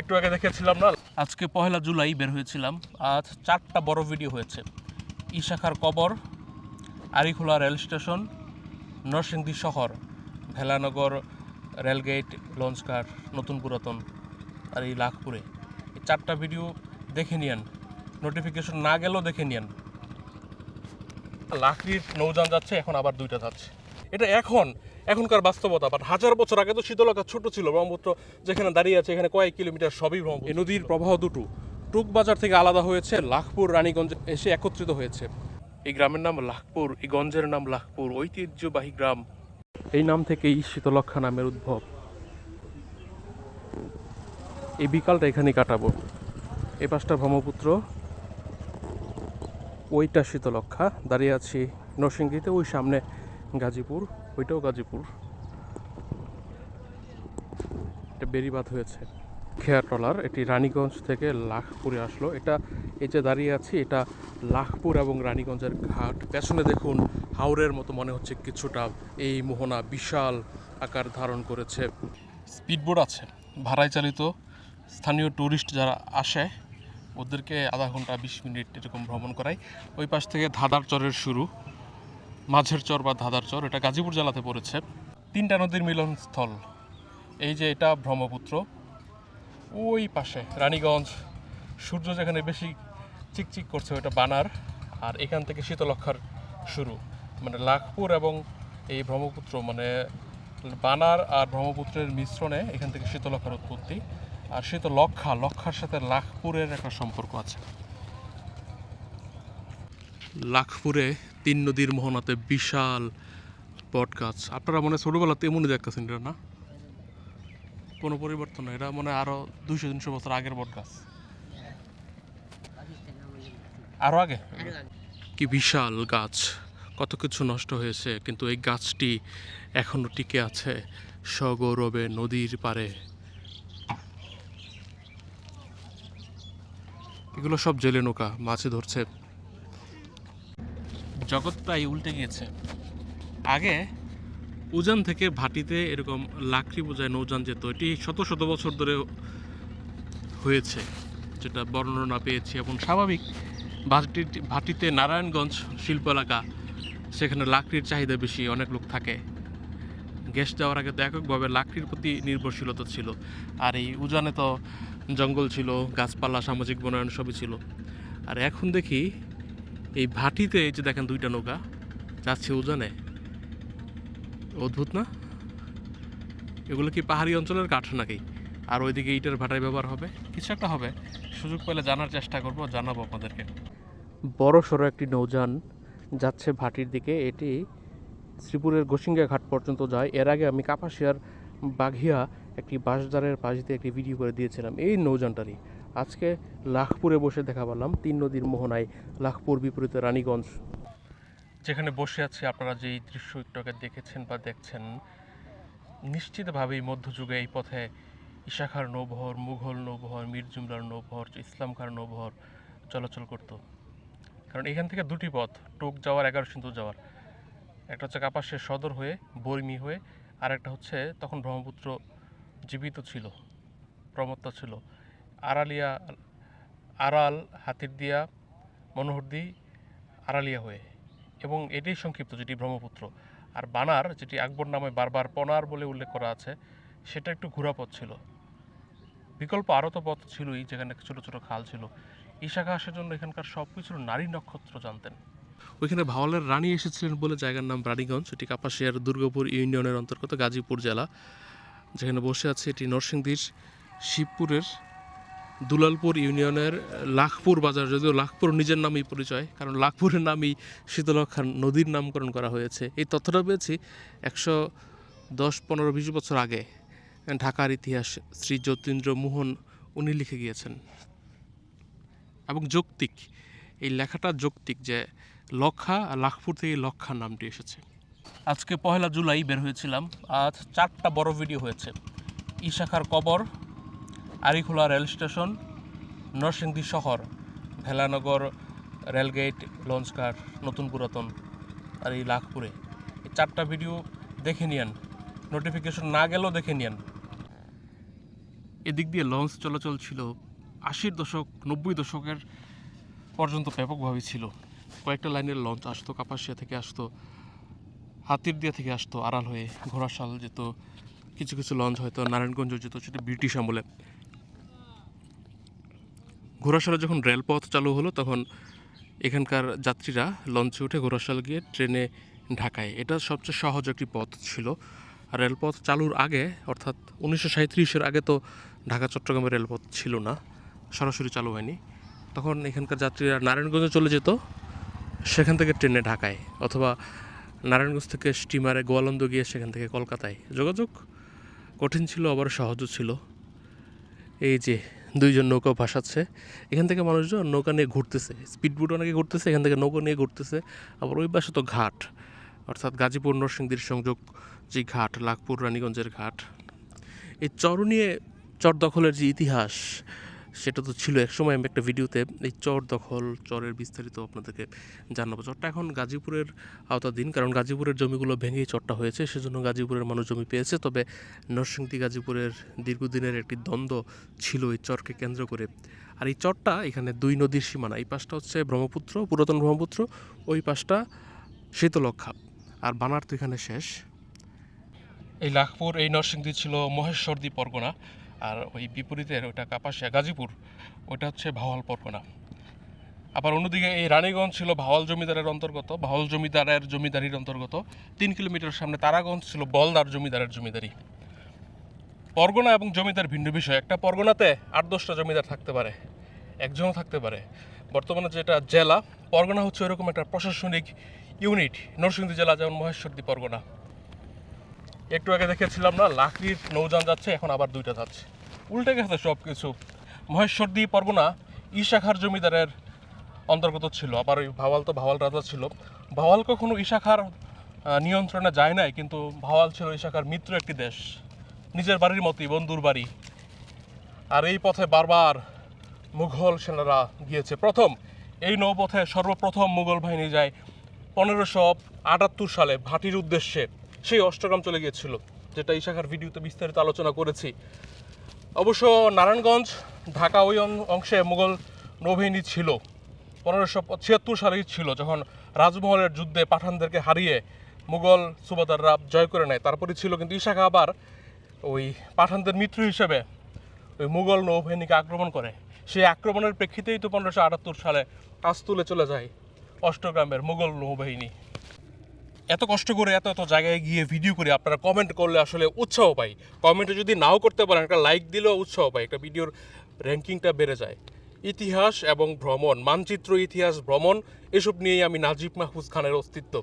একটু আগে দেখেছিলাম না? আজকে পহেলা জুলাই বের হয়েছিলাম। আজ চারটা বড় ভিডিও হয়েছে। ইশাখার কবর, আরিখোলা রেল স্টেশন, নরসিংদী শহর, ভেলানগর রেলগেট, লঞ্চঘাট, নতুন পুরাতন, আর এই লাখপুরে। এই চারটা ভিডিও দেখে নিয়েন। নোটিফিকেশন না গেলেও দেখে নিয়েন। লাকড়ির নৌযান যাচ্ছে, এখন আবার দুইটা যাচ্ছে। এটা এখন এখনকার বাস্তবতা বাট হাজার বছর আগে তো শীতলকা ছোট ছিল ব্রহ্মপুত্র যেখানে দাঁড়িয়ে আছে এখানে কয়েক কিলোমিটার সবই ব্রহ্মপুত্র এই নদীর প্রবাহ দুটো টুক বাজার থেকে আলাদা হয়েছে লাখপুর রানীগঞ্জ এসে একত্রিত হয়েছে। এই গ্রামের নাম লাখপুর এই গঞ্জের নাম লাখপুর ঐতিহ্যবাহী গ্রাম। এই নাম থেকেই শীতলক্ষা নামের উদ্ভব। এই বিকালটা এখানেই কাটাবো। এই পাশটা ব্রহ্মপুত্র ওইটা শীতলক্ষা দাঁড়িয়ে আছি নরসিংদীতে ওই সামনে গাজীপুর, ওইটাও গাজীপুর। এটা বেরিবাদ হয়েছে। খেয়া ট্রলার এটি রানীগঞ্জ থেকে লাখপুরে আসলো। এটা, এই যে দাঁড়িয়ে আছি, এটা লাখপুর এবং রানীগঞ্জের ঘাট। পেছনে দেখুন, হাওরের মতো মনে হচ্ছে কিছুটা এই মোহনা বিশাল আকার ধারণ করেছে। স্পিডবোট আছে, ভাড়ায় চালিত। স্থানীয় ট্যুরিস্ট যারা আসে, ওদেরকে আধা ঘণ্টা, বিশ মিনিট এরকম ভ্রমণ করায়। ওই পাশ থেকে ধাদার চরের শুরু। মাঝের চর বা ধাদার চর, এটা গাজীপুর জেলাতে পড়েছে। তিনটা নদীর মিলনস্থল। এই যে এটা ব্রহ্মপুত্র, ওই পাশে রানীগঞ্জ, সূর্য যেখানে বেশি চিকচিক করছে ওটা বানার, আর এখান থেকে শীতলক্ষার শুরু। মানে লাখপুর এবং এই ব্রহ্মপুত্র মানে বানার আর ব্রহ্মপুত্রের মিশ্রণে এখান থেকে শীতলক্ষার উৎপত্তি। আর শীতলক্ষা, লক্ষার সাথে লাখপুরের একটা সম্পর্ক আছে। লাখপুরে তিন নদীর মোহনাতে বিশাল বট গাছ। আপনারা মনে ছোটোবেলাতে এমনই দেখতেছেন এটা, না? কোনো পরিবর্তন না এটা মনে হয় আরও দুইশো, তিনশো বছর আগের বট গাছ। আরও আগে? কি বিশাল গাছ। কত কিছু নষ্ট হয়েছে, কিন্তু এই গাছটি এখনও টিকে আছে সগৌরবে নদীর পারে এগুলো সব জেলে নৌকা মাছে ধরছে। জগৎ প্রায় উল্টে গিয়েছে। আগে উজান থেকে ভাটিতে এরকম লাকড়ি বোঝায় নৌযান যেত। এটি শত শত বছর ধরে হয়েছে, যেটা বর্ণনা পেয়েছি। এবং স্বাভাবিক ভাটি ভাটিতে নারায়ণগঞ্জ শিল্প এলাকা, সেখানে লাকড়ির চাহিদা বেশি, অনেক লোক থাকে। গ্যাস যাওয়ার আগে তো এককভাবে লাকড়ির প্রতি নির্ভরশীলতা ছিল। আর এই উজানে তো জঙ্গল ছিল, গাছপালা, সামাজিক বনায়ন সবই ছিল। আর এখন দেখি এই ভাটিতে এই যে দেখেন দুইটা নৌকা, যাচ্ছে উজানে। অদ্ভুত না? এগুলো কি পাহাড়ি অঞ্চলের কাঠ নাকি? আর ওইদিকে ইটের ভাটায় ব্যবহার হবে? কিছু একটা হবে। সুযোগ পেলে জানার চেষ্টা করব, জানাব আপনাদেরকে। বড় সড়ো একটি নৌযান যাচ্ছে ভাটির দিকে। এটি শ্রীপুরের গোসিঙ্গা ঘাট পর্যন্ত যায়। এর আগে আমি কাপাসিয়ার বাঘিয়া একটি বাঁশদারের পাশ দিয়ে একটি ভিডিও করে দিয়েছিলাম। এই নৌযানটারই আজকে লাখপুরে বসে দেখা পেলাম তিন নদীর মোহনায় লাখপুর বিপরীতে রানীগঞ্জ। যেখানে বসে আছি আপনারা যে এই দৃশ্য একটু আগে দেখেছেন বা দেখছেন, নিশ্চিতভাবেই মধ্যযুগে এই পথে ইশাখার নৌবহর, মুঘল নৌবহর, মীর জুমলার নৌবহর, ইসলাম খার নৌবহর চলাচল করত। কারণ এখান থেকে দুটি পথ, টোক যাওয়ার, এগারো সিন্ধু যাওয়ার। একটা হচ্ছে কাপাসের সদর হয়ে, বর্মি হয়ে আর একটা হচ্ছে তখন ব্রহ্মপুত্র জীবিত ছিল, প্রমত্তা ছিল। আড়ালিয়া, আড়াল, হাতিরদিয়া, মনোহরদি আড়ালিয়া হয়ে। এবং এটাই সংক্ষিপ্ত যেটি ব্রহ্মপুত্র। আর বানার, যেটি আকবর নামে বারবার পনার বলে উল্লেখ করা আছে, সেটা একটু ঘোরাপথ ছিল। বিকল্প আরও তো পথ ছিলই, যেখানে ছোটো ছোটো খাল ছিল। এই শাখা আসার জন্য এখানকার সব কিছু নারী নক্ষত্র জানতেন। ওইখানে ভাওয়ালের রানী এসেছিলেন বলে জায়গার নাম রানীগঞ্জ। এটি কাপাসিয়ার দুর্গাপুর ইউনিয়নের অন্তর্গত গাজীপুর জেলা। যেখানে বসে আছে এটি নরসিংদীর শিবপুরের দুলালপুর ইউনিয়নের লাখপুর বাজার, যদিও লাখপুর নিজের নামেই পরিচয়, কারণ লাখপুরের নামই শীতলক্ষা নদীর নামকরণ করা হয়েছে। এই তথ্যটা পেয়েছি একশো দশ, পনেরো, বিশ বছর আগে। ঢাকার ইতিহাস শ্রী যতীন্দ্র মোহন উনি লিখে গিয়েছেন। এবং যৌক্তিক, এই লেখাটা যৌক্তিক যে লক্ষা আর লাখপুর থেকে লক্ষা নামটি এসেছে। আজকে পহেলা জুলাই বের হয়েছিলাম। আজ চারটা বড় ভিডিও হয়েছে। ইশাখার কবর আরিখোলা রেল স্টেশন, নরসিংদী শহর, ভেলানগর রেলগেট, লঞ্চঘাট, নতুন পুরাতন, আর এই লাখপুরে। এই চারটা ভিডিও দেখে নিয়েন। নোটিফিকেশন না গেলেও দেখে নিয়েন। এদিক দিয়ে লঞ্চ চলাচল ছিল আশির দশক, নব্বই দশকের পর্যন্ত ব্যাপকভাবে ছিল। কয়েকটা লাইনের লঞ্চ আসতো, কাপাসিয়া থেকে আসতো হাতির দিয়া থেকে আসতো, আড়াল হয়ে ঘোড়াশাল যেত, কিছু কিছু লঞ্চ হয়তো নারায়ণগঞ্জ যেত, সেটা ব্রিটিশ আমলে। ঘোড়াশালে যখন রেলপথ চালু হলো, তখন এখানকার যাত্রীরা লঞ্চে উঠে ঘোড়াশাল গিয়ে ট্রেনে ঢাকায়। এটা সবচেয়ে সহজ একটি পথ ছিল। রেলপথ চালুর আগে, অর্থাৎ উনিশশো সাঁত্রিশের আগে তো ঢাকা চট্টগ্রামের রেলপথ ছিল না, সরাসরি চালু হয়নি। তখন এখানকার যাত্রীরা নারায়ণগঞ্জে চলে যেত, সেখান থেকে ট্রেনে ঢাকায়, অথবা নারায়ণগঞ্জ থেকে স্টিমারে গোয়ালন্দ গিয়ে সেখান থেকে কলকাতায়। যোগাযোগ কঠিন ছিল, আবার সহজও ছিল। এই যে দুইজন নৌকা ভাসাচ্ছে। এখান থেকে মানুষজন নৌকা নিয়ে ঘুরতেছে। স্পিডবোট অনেকে ঘুরতেছে, এখান থেকে নৌকা নিয়ে ঘুরতেছে। আবার ওই পাশে তো ঘাট। অর্থাৎ গাজীপুর নরসিংদীর সংযোগ যে ঘাট, লাখপুর, রানীগঞ্জের ঘাট। এই চর নিয়ে চর দখলের যে ইতিহাস সেটা তো ছিল একসময় আমি একটা ভিডিওতে এই চর দখল, চরের বিস্তারিত আপনাদেরকে জানাব। চরটা এখন গাজীপুরের আওতাধীন, কারণ গাজীপুরের জমিগুলো ভেঙেই চরটা হয়েছে, সেজন্য গাজীপুরের মানুষ জমি পেয়েছে। তবে নরসিংদী গাজীপুরের দীর্ঘদিনের একটি দ্বন্দ্ব ছিল এই চরকে কেন্দ্র করে। আর এই চরটা এখানে দুই নদীর সীমানা, এই পাশটা হচ্ছে ব্রহ্মপুত্র, পুরাতন ব্রহ্মপুত্র, ওই পাশটা শীতলক্ষা আর বানার তো এখানে শেষ। এই লাখপুর, এই নরসিংদী ছিল মহেশ্বরদী পরগনা। আর ওই বিপরীতের ওইটা কাপাসিয়া, গাজীপুর ওইটা হচ্ছে ভাওয়াল পরগনা। আবার অন্যদিকে এই রানীগঞ্জ ছিল ভাওয়াল জমিদারের অন্তর্গত, ভাওয়াল জমিদারের জমিদারির অন্তর্গত। তিন কিলোমিটার সামনে তারাগঞ্জ ছিল বলদার জমিদারের জমিদারি। পরগনা এবং জমিদার ভিন্ন বিষয়। একটা পরগনাতে আট দশটা জমিদার থাকতে পারে, একজনও থাকতে পারে। বর্তমানে যেটা জেলা, পরগনা হচ্ছে এরকম একটা প্রশাসনিক ইউনিট, নরসিংদী জেলা যেমন মহেশ্বরদী পরগনা। একটু আগে দেখেছিলাম না, লাকড়ির নৌযান যাচ্ছে, এখন আবার দুইটা যাচ্ছে। উল্টে গেছে সব কিছু মহেশ্বরদী পরগনা ঈশাখার জমিদারের অন্তর্গত ছিল। আবার ওই ভাওয়াল তো ভাওয়াল রাজা ছিল। ভাওয়াল কখনো ঈশাখার নিয়ন্ত্রণে যায় নাই, কিন্তু ভাওয়াল ছিল ঈশাখার মিত্র একটি দেশ। নিজের বাড়ির মতোই, বন্ধুর বাড়ি। আর এই পথে বারবার মুঘল সেনারা গিয়েছে। প্রথম, এই নৌপথে সর্বপ্রথম মুঘল বাহিনী যায় পনেরোশো আটাত্তর সালে ভাটির উদ্দেশ্যে। সেই অষ্টগ্রাম চলে গিয়েছিল, যেটা এই শাখার ভিডিওতে বিস্তারিত আলোচনা করেছি। অবশ্য নারায়ণগঞ্জ, ঢাকা ওই অংশে মুঘল নৌবাহিনী ছিল। পনেরোশো ছিয়াত্তর সালেই ছিল, যখন রাজমহলের যুদ্ধে পাঠানদেরকে হারিয়ে মুঘল সুবাদাররা জয় করে নেয়। তারপরে ছিল কিন্তু ইশাখা আবার ওই পাঠানদের মিত্র হিসেবে ওই মুঘল নৌবাহিনীকে আক্রমণ করে। সেই আক্রমণের প্রেক্ষিতেই তো পনেরোশো আটাত্তর সালে কাজ তুলে চলে যায় অষ্টগ্রামের মুঘল নৌবাহিনী। এত কষ্ট করে, এত এত জায়গায় গিয়ে ভিডিও করে আপনারা কমেন্ট করলে আসলে উৎসাহ পাই। কমেন্টে যদি নাও করতে পারেন, একটা লাইক দিলেও উৎসাহ পাই, একটা ভিডিওর র্যাঙ্কিংটা বেড়ে যায়। ইতিহাস এবং ভ্রমণ, মানচিত্র, ইতিহাস, ভ্রমণ, এসব নিয়েই আমি নাজিব মাহফুজ খানের অস্তিত্ব।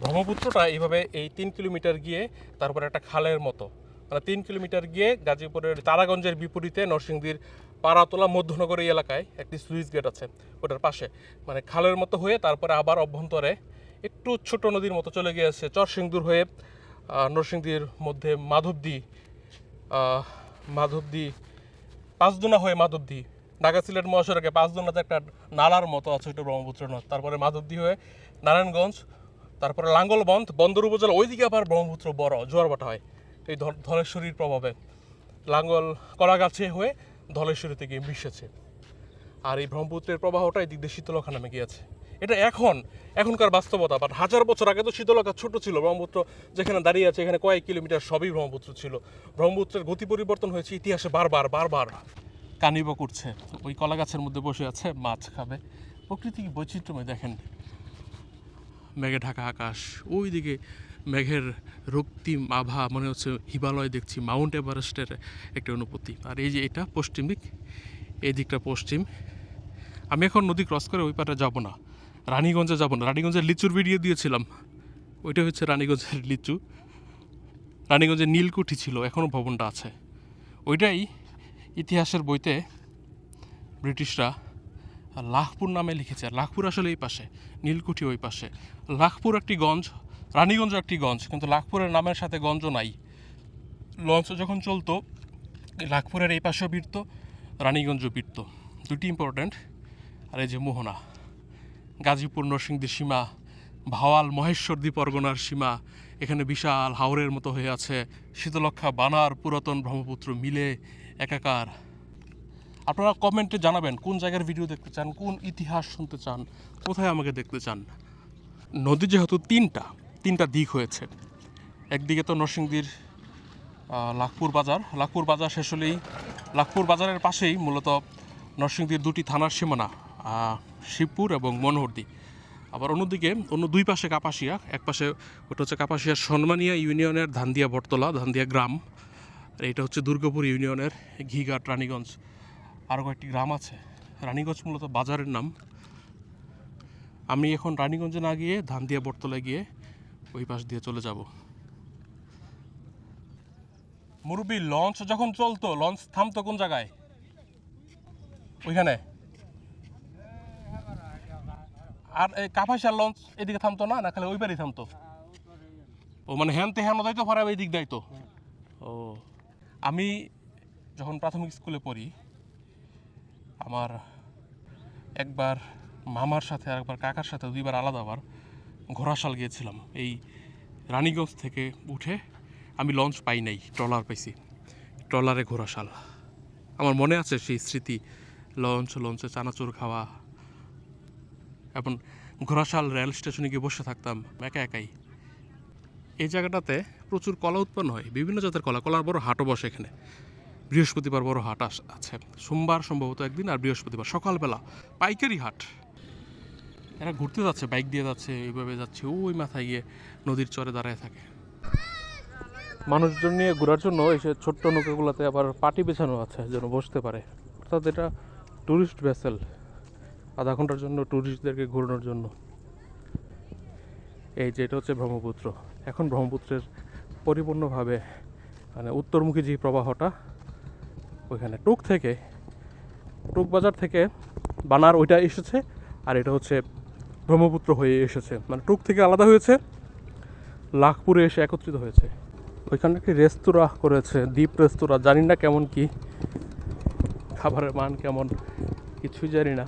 ব্রহ্মপুত্রটা এইভাবে এই তিন কিলোমিটার গিয়ে তারপরে একটা খালের মতো। মানে তিন কিলোমিটার গিয়ে গাজীপুরের তারাগঞ্জের বিপরীতে নরসিংদীর পাড়াতলা মধ্যনগর এলাকায় একটি সুইচ গেট আছে, ওটার পাশে। মানে খালের মতো হয়ে তারপরে আবার অভ্যন্তরে একটু ছোট নদীর মতো চলে গিয়েছে, চরসিংদুর হয়ে নরসিংদীর মধ্যে মাধবদী মাধবদী, পাঁচদোনা হয়ে মাধবদী, ঢাকা সিলেট মহাসড়কে পাঁচদোনাতে একটা নালার মতো আছে, ওইটা ব্রহ্মপুত্র নদ, তারপরে মাধবদী হয়ে নারায়ণগঞ্জ, তারপরে লাঙ্গলবন্ধ, বন্দর উপজেলা, ওইদিকে আবার ব্রহ্মপুত্র বড় জোয়ারভাটা হয়, এই ধলেশ্বরীর প্রভাবে। লাঙ্গল কলাগাছে হয়ে ধলেশ্বরীতে গিয়ে মিশেছে। আর এই ব্রহ্মপুত্রের প্রবাহটা এই দিক দিয়ে শীতলক্ষা নামে গিয়েছে। এটা এখন, এখনকার বাস্তবতা। বাট হাজার বছর আগে তো শীতলক্ষা ছোট ছিল, ব্রহ্মপুত্র যেখানে দাঁড়িয়ে আছে, এখানে কয়েক কিলোমিটার সবই ব্রহ্মপুত্র ছিল। ব্রহ্মপুত্রের গতি পরিবর্তন হয়েছে ইতিহাসে বারবার বারবার। কানিব করছে, ওই কলা গাছের মধ্যে বসে আছে, মাছ খাবে। প্রকৃতি বৈচিত্র্যময়, দেখেন। মেঘে ঢাকা আকাশ ওই দিকে মেঘের রক্তিম আভা, মনে হচ্ছে হিমালয় দেখছি, মাউন্ট এভারেস্টের একটা অনুভূতি আর এই যে এটা পশ্চিম দিক এই দিকটা পশ্চিম। আমি এখন নদী ক্রস করে ওই পারে যাব না। রানীগঞ্জে যাব না। রানীগঞ্জের লিচুর ভিডিও দিয়েছিলাম। ওইটা হচ্ছে রানীগঞ্জের লিচু। রানীগঞ্জের নীলকুঠি ছিল এখনও ভবনটা আছে। ওইটাই ইতিহাসের বইতে ব্রিটিশরা লাখপুর নামে লিখেছে। লাখপুর আসলে এই পাশে, নীলকুঠি ওই পাশে। লাখপুর একটি গঞ্জ, রানীগঞ্জ একটি গঞ্জ, কিন্তু লাখপুরের নামের সাথে গঞ্জ নাই। লঞ্চ যখন চলতো, লাখপুরের এই পাশেও বিরত রানীগঞ্জ বীরত দুটি ইম্পর্ট্যান্ট আর এই যে মোহনা। গাজীপুর নরসিংদীর সীমা, ভাওয়াল মহেশ্বরদী পরগনার সীমা, এখানে বিশাল হাওরের মতো হয়ে আছে শীতলক্ষা বানার, পুরাতন ব্রহ্মপুত্র মিলে একাকার। আপনারা কমেন্টে জানাবেন কোন জায়গার ভিডিও দেখতে চান, কোন ইতিহাস শুনতে চান, কোথায় আমাকে দেখতে চান। নদী যেহেতু তিনটা তিনটা দিক হয়েছে। একদিকে তো নরসিংদীর লাখপুর বাজার। লাখপুর বাজার শেষ হলেই, লাখপুর বাজারের পাশেই মূলত নরসিংদীর দুটি থানার সীমানা। শিবপুর এবং মনোহরদি। আবার অন্যদিকে, অন্য দুই পাশে কাপাসিয়া, এক পাশে ওটা হচ্ছে কাপাসিয়ার সন্মানিয়া ইউনিয়নের ধান্দিয়া বটতলা, ধান্দিয়া গ্রাম। আর এটা হচ্ছে দুর্গাপুর ইউনিয়নের ঘিঘাট, রানীগঞ্জ। আরও কয়েকটি গ্রাম আছে। রানীগঞ্জ মূলত বাজারের নাম। আমি এখন রানীগঞ্জে না গিয়ে ধান্দিয়া বটতলায় গিয়ে ওই পাশ দিয়ে চলে যাব। মুরব্বী, লঞ্চ যখন চলতো, লঞ্চ থামতো কোন জায়গায়? ওইখানে? আর এই কাপাসিয়ার লঞ্চ এদিকে থামতো না না খালি ওই পারেই থামতো। ও মানে হ্যান তে হ্যান দায়িত্ব ভরা এই দিক দায়িত্ব ও। আমি যখন প্রাথমিক স্কুলে পড়ি, আমার একবার মামার সাথে আর একবার কাকার সাথে দুইবার আলাদা আবার ঘোড়াশাল গিয়েছিলাম। এই রানীগঞ্জ থেকে উঠে আমি লঞ্চ পাই নাই, ট্রলার পাইছি, ট্রলারে ঘোড়াশাল। আমার মনে আছে সেই স্মৃতি, লঞ্চ, লঞ্চে চানাচুর খাওয়া এবং ঘোড়াশাল রেল স্টেশনে গিয়ে বসে থাকতাম একা একাই। এই জায়গাটাতে প্রচুর কলা উৎপন্ন হয়, বিভিন্ন জাতের কলা, কলার বড় হাটও বসে এখানে। বৃহস্পতিবার বড় হাট আছে। সোমবার সম্ভবত একদিন আর বৃহস্পতিবার, সকালবেলা পাইকারি হাট। এরা ঘুরতে যাচ্ছে, বাইক দিয়ে যাচ্ছে, এইভাবে যাচ্ছে, ওই মাথায় গিয়ে নদীর চরে দাঁড়ায় থাকে। মানুষজন নিয়ে ঘোরার জন্য এই সে ছোট্ট নৌকাগুলোতে আবার পাটি বেছানো আছে, যেন বসতে পারে। অর্থাৎ এটা টুরিস্ট ভেসেল আধা ঘণ্টার জন্য ট্যুরিস্টদেরকে ঘোরানোর জন্য। এই যে এটা হচ্ছে ব্রহ্মপুত্র। এখন ব্রহ্মপুত্রের পরিপূর্ণভাবে মানে উত্তরমুখী যে প্রবাহটা, ওইখানে টুক থেকে, টুক বাজার থেকে বানার ওইটা এসেছে, আর এটা হচ্ছে ব্রহ্মপুত্র হয়ে এসেছে। মানে টুক থেকে আলাদা হয়েছে, লাখপুরে এসে একত্রিত হয়েছে। ওইখানে একটি রেস্তোরাঁ করেছে, দ্বীপ রেস্তোরাঁ, জানি না কেমন কি, খাবারের মান কেমন, কিছুই জানি না।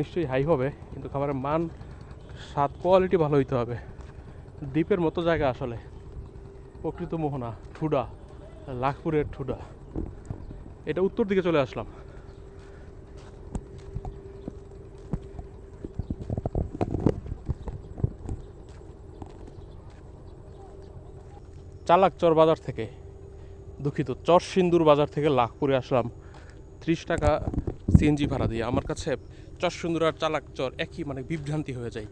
নিশ্চয়ই হাই হবে, কিন্তু খাবারের মান, স্বাদ কোয়ালিটি ভালো হইতে হবে। দ্বীপের মতো জায়গা আসলে। প্রকৃত মোহনা, ঠুডা, লাখপুরের ঠুডা। এটা উত্তর দিকে চলে আসলাম। চালাকচর বাজার থেকে, দুঃখিত চর সিন্দুর বাজার থেকে লাখপুরে আসলাম। ত্রিশ টাকা সিএনজি ভাড়া দিয়ে আমার কাছে চর সিন্দুর আর চালাকচর একই মানে বিভ্রান্তি হয়ে যায়।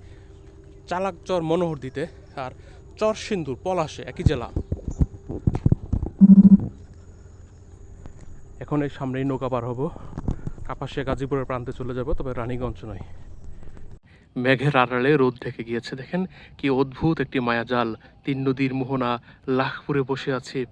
চালাকচর মনোহর দিতে আর চর সিন্দুর পলাশে একই জেলা। এখন এই সামনেই নৌকা পার হব। কাপাসিয়া গাজীপুরের প্রান্তে চলে যাব, তবে রানীগঞ্জ নয়। মেঘের আড়ালে রোদ ঢেকে গিয়েছে, দেখেন কি অদ্ভুত একটি মায়াজাল। তিন নদীর মোহনা লাখপুরে বসে আছে।